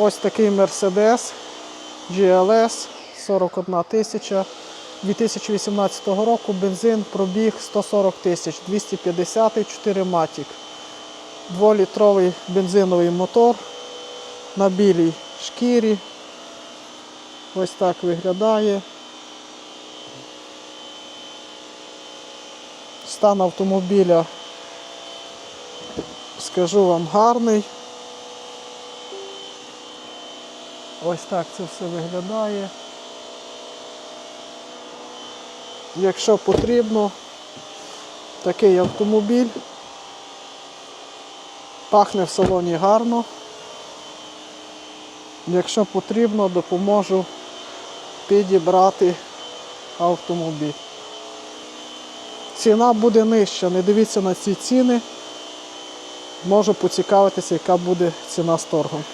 Ось такий Mercedes GLS 41 тисяча 2018 року бензин пробіг 140 тисяч, 250 4 матік. Дволітровий бензиновий мотор на білій шкірі. Ось так виглядає. Стан автомобіля, скажу вам, гарний. Ось так це все виглядає. Якщо потрібно, такий автомобіль. Пахне в салоні гарно. Якщо потрібно, допоможу підібрати автомобіль. Ціна буде нижча, не дивіться на ці ціни. Можу поцікавитися, яка буде ціна з торгом.